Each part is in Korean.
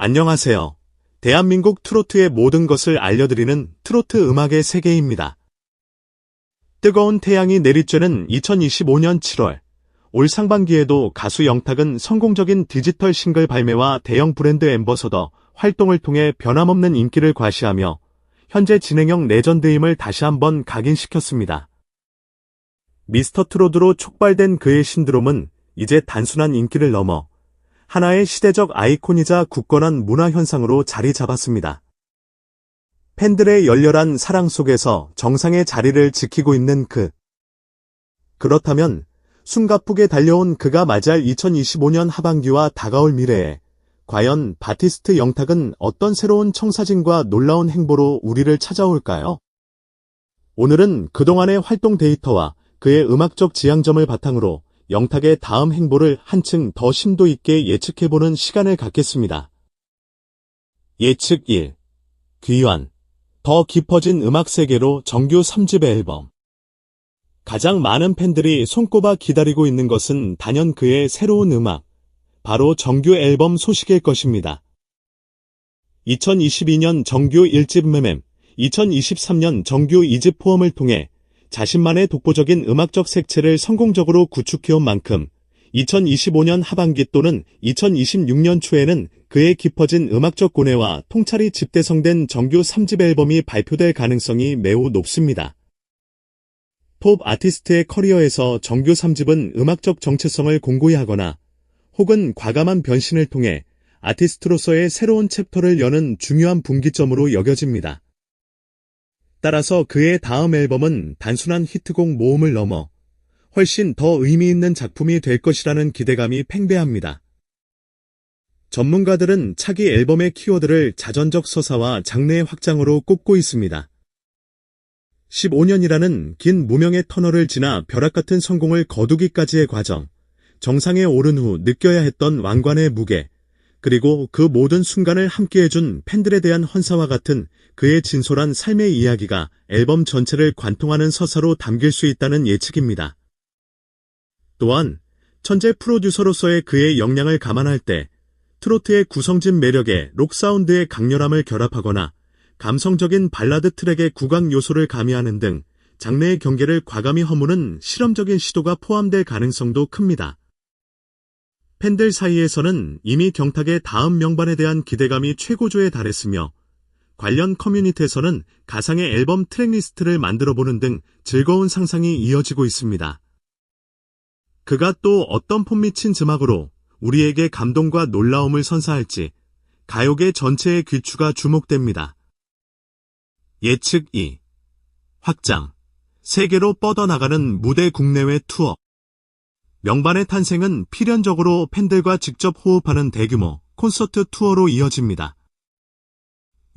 안녕하세요. 대한민국 트로트의 모든 것을 알려드리는 트로트 음악의 세계입니다. 뜨거운 태양이 내리쬐는 2025년 7월, 올 상반기에도 가수 영탁은 성공적인 디지털 싱글 발매와 대형 브랜드 앰버서더 활동을 통해 변함없는 인기를 과시하며 현재 진행형 레전드임을 다시 한번 각인시켰습니다. 미스터 트로드로 촉발된 그의 신드롬은 이제 단순한 인기를 넘어 하나의 시대적 아이콘이자 굳건한 문화 현상으로 자리 잡았습니다. 팬들의 열렬한 사랑 속에서 정상의 자리를 지키고 있는 그. 그렇다면 숨가쁘게 달려온 그가 맞이할 2025년 하반기와 다가올 미래에 과연 바티스트 영탁은 어떤 새로운 청사진과 놀라운 행보로 우리를 찾아올까요? 오늘은 그동안의 활동 데이터와 그의 음악적 지향점을 바탕으로 영탁의 다음 행보를 한층 더 심도 있게 예측해보는 시간을 갖겠습니다. 예측 1. 귀환. 더 깊어진 음악 세계로 정규 3집 앨범. 가장 많은 팬들이 손꼽아 기다리고 있는 것은 단연 그의 새로운 음악, 바로 정규 앨범 소식일 것입니다. 2022년 정규 1집 매맴, 2023년 정규 2집 포함을 통해 자신만의 독보적인 음악적 색채를 성공적으로 구축해온 만큼 2025년 하반기 또는 2026년 초에는 그의 깊어진 음악적 고뇌와 통찰이 집대성된 정규 3집 앨범이 발표될 가능성이 매우 높습니다. 톱 아티스트의 커리어에서 정규 3집은 음악적 정체성을 공고히 하거나 혹은 과감한 변신을 통해 아티스트로서의 새로운 챕터를 여는 중요한 분기점으로 여겨집니다. 따라서 그의 다음 앨범은 단순한 히트곡 모음을 넘어 훨씬 더 의미 있는 작품이 될 것이라는 기대감이 팽배합니다. 전문가들은 차기 앨범의 키워드를 자전적 서사와 장르의 확장으로 꼽고 있습니다. 15년이라는 긴 무명의 터널을 지나 벼락 같은 성공을 거두기까지의 과정, 정상에 오른 후 느껴야 했던 왕관의 무게, 그리고 그 모든 순간을 함께해준 팬들에 대한 헌사와 같은 그의 진솔한 삶의 이야기가 앨범 전체를 관통하는 서사로 담길 수 있다는 예측입니다. 또한 천재 프로듀서로서의 그의 역량을 감안할 때 트로트의 구성진 매력에 록 사운드의 강렬함을 결합하거나 감성적인 발라드 트랙의 구강 요소를 가미하는 등 장르의 경계를 과감히 허무는 실험적인 시도가 포함될 가능성도 큽니다. 팬들 사이에서는 이미 경탁의 다음 명반에 대한 기대감이 최고조에 달했으며 관련 커뮤니티에서는 가상의 앨범 트랙리스트를 만들어보는 등 즐거운 상상이 이어지고 있습니다. 그가 또 어떤 폼미친 음악으로 우리에게 감동과 놀라움을 선사할지 가요계 전체의 귀추가 주목됩니다. 예측 2. 확장. 세계로 뻗어나가는 무대 국내외 투어. 명반의 탄생은 필연적으로 팬들과 직접 호흡하는 대규모 콘서트 투어로 이어집니다.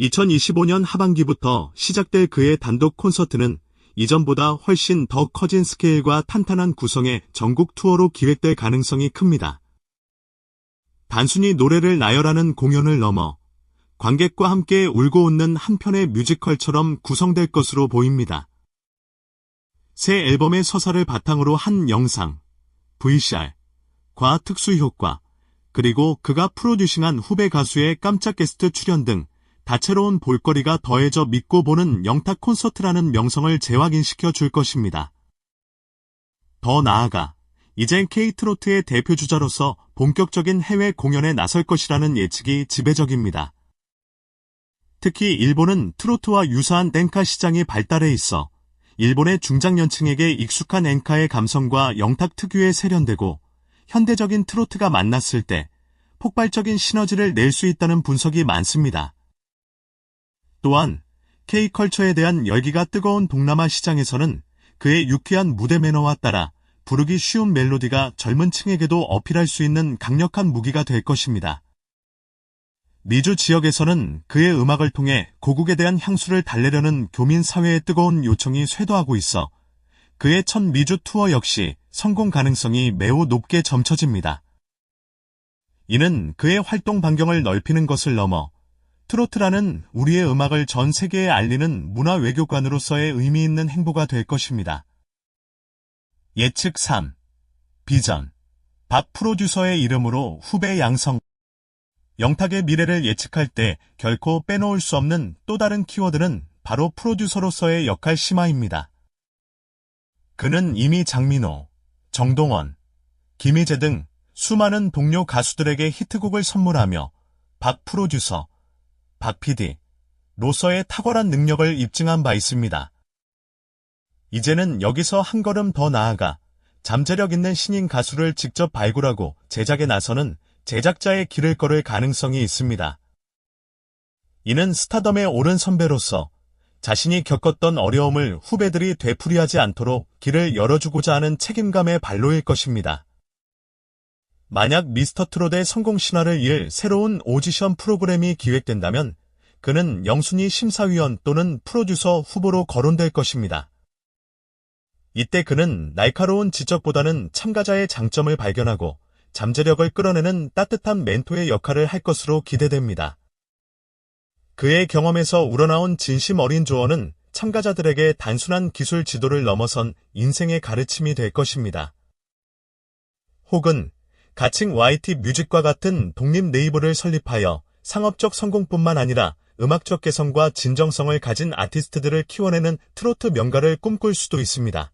2025년 하반기부터 시작될 그의 단독 콘서트는 이전보다 훨씬 더 커진 스케일과 탄탄한 구성의 전국 투어로 기획될 가능성이 큽니다. 단순히 노래를 나열하는 공연을 넘어 관객과 함께 울고 웃는 한 편의 뮤지컬처럼 구성될 것으로 보입니다. 새 앨범의 서사를 바탕으로 한 영상, VCR, 과 특수 효과, 그리고 그가 프로듀싱한 후배 가수의 깜짝 게스트 출연 등 다채로운 볼거리가 더해져 믿고 보는 영탁 콘서트라는 명성을 재확인시켜 줄 것입니다. 더 나아가 이젠 K트로트의 대표주자로서 본격적인 해외 공연에 나설 것이라는 예측이 지배적입니다. 특히 일본은 트로트와 유사한 댄카 시장이 발달해 있어 일본의 중장년층에게 익숙한 엔카의 감성과 영탁 특유의 세련되고 현대적인 트로트가 만났을 때 폭발적인 시너지를 낼 수 있다는 분석이 많습니다. 또한 K컬처에 대한 열기가 뜨거운 동남아 시장에서는 그의 유쾌한 무대 매너와 따라 부르기 쉬운 멜로디가 젊은 층에게도 어필할 수 있는 강력한 무기가 될 것입니다. 미주 지역에서는 그의 음악을 통해 고국에 대한 향수를 달래려는 교민 사회의 뜨거운 요청이 쇄도하고 있어 그의 첫 미주 투어 역시 성공 가능성이 매우 높게 점쳐집니다. 이는 그의 활동 반경을 넓히는 것을 넘어 트로트라는 우리의 음악을 전 세계에 알리는 문화 외교관으로서의 의미 있는 행보가 될 것입니다. 예측 3. 비전. 박 프로듀서의 이름으로 후배 양성 영탁의 미래를 예측할 때 결코 빼놓을 수 없는 또 다른 키워드는 바로 프로듀서로서의 역할 심화입니다. 그는 이미 장민호, 정동원, 김희재 등 수많은 동료 가수들에게 히트곡을 선물하며 박 프로듀서, 박 PD, 로서의 탁월한 능력을 입증한 바 있습니다. 이제는 여기서 한 걸음 더 나아가 잠재력 있는 신인 가수를 직접 발굴하고 제작에 나서는 제작자의 길을 걸을 가능성이 있습니다. 이는 스타덤에 오른 선배로서 자신이 겪었던 어려움을 후배들이 되풀이하지 않도록 길을 열어주고자 하는 책임감의 발로일 것입니다. 만약 미스터 트롯의 성공 신화를 이을 새로운 오디션 프로그램이 기획된다면 그는 영순위 심사위원 또는 프로듀서 후보로 거론될 것입니다. 이때 그는 날카로운 지적보다는 참가자의 장점을 발견하고 잠재력을 끌어내는 따뜻한 멘토의 역할을 할 것으로 기대됩니다. 그의 경험에서 우러나온 진심 어린 조언은 참가자들에게 단순한 기술 지도를 넘어선 인생의 가르침이 될 것입니다. 혹은 가칭 YT 뮤직과 같은 독립 네이버를 설립하여 상업적 성공뿐만 아니라 음악적 개성과 진정성을 가진 아티스트들을 키워내는 트로트 명가를 꿈꿀 수도 있습니다.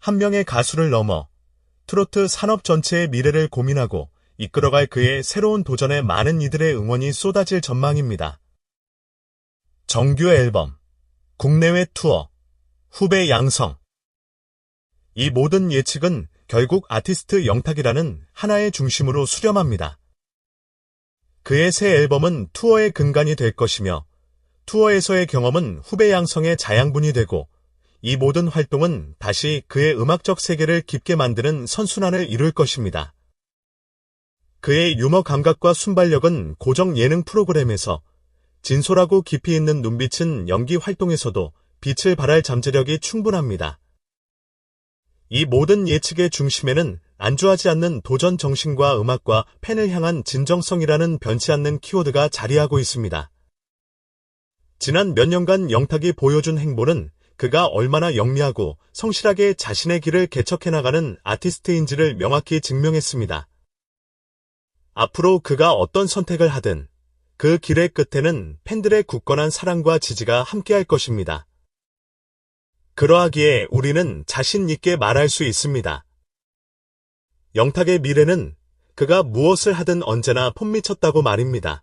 한 명의 가수를 넘어 트로트 산업 전체의 미래를 고민하고 이끌어갈 그의 새로운 도전에 많은 이들의 응원이 쏟아질 전망입니다. 정규 앨범, 국내외 투어, 후배 양성. 이 모든 예측은 결국 아티스트 영탁이라는 하나의 중심으로 수렴합니다. 그의 새 앨범은 투어의 근간이 될 것이며 투어에서의 경험은 후배 양성의 자양분이 되고 이 모든 활동은 다시 그의 음악적 세계를 깊게 만드는 선순환을 이룰 것입니다. 그의 유머 감각과 순발력은 고정 예능 프로그램에서 진솔하고 깊이 있는 눈빛은 연기 활동에서도 빛을 발할 잠재력이 충분합니다. 이 모든 예측의 중심에는 안주하지 않는 도전 정신과 음악과 팬을 향한 진정성이라는 변치 않는 키워드가 자리하고 있습니다. 지난 몇 년간 영탁이 보여준 행보는 그가 얼마나 영리하고 성실하게 자신의 길을 개척해 나가는 아티스트인지를 명확히 증명했습니다. 앞으로 그가 어떤 선택을 하든 그 길의 끝에는 팬들의 굳건한 사랑과 지지가 함께할 것입니다. 그러하기에 우리는 자신 있게 말할 수 있습니다. 영탁의 미래는 그가 무엇을 하든 언제나 폼미쳤다고 말입니다.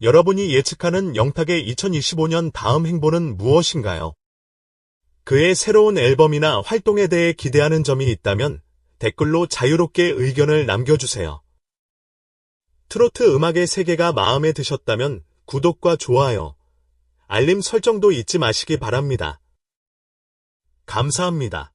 여러분이 예측하는 영탁의 2025년 다음 행보는 무엇인가요? 그의 새로운 앨범이나 활동에 대해 기대하는 점이 있다면 댓글로 자유롭게 의견을 남겨주세요. 트로트 음악의 세계가 마음에 드셨다면 구독과 좋아요, 알림 설정도 잊지 마시기 바랍니다. 감사합니다.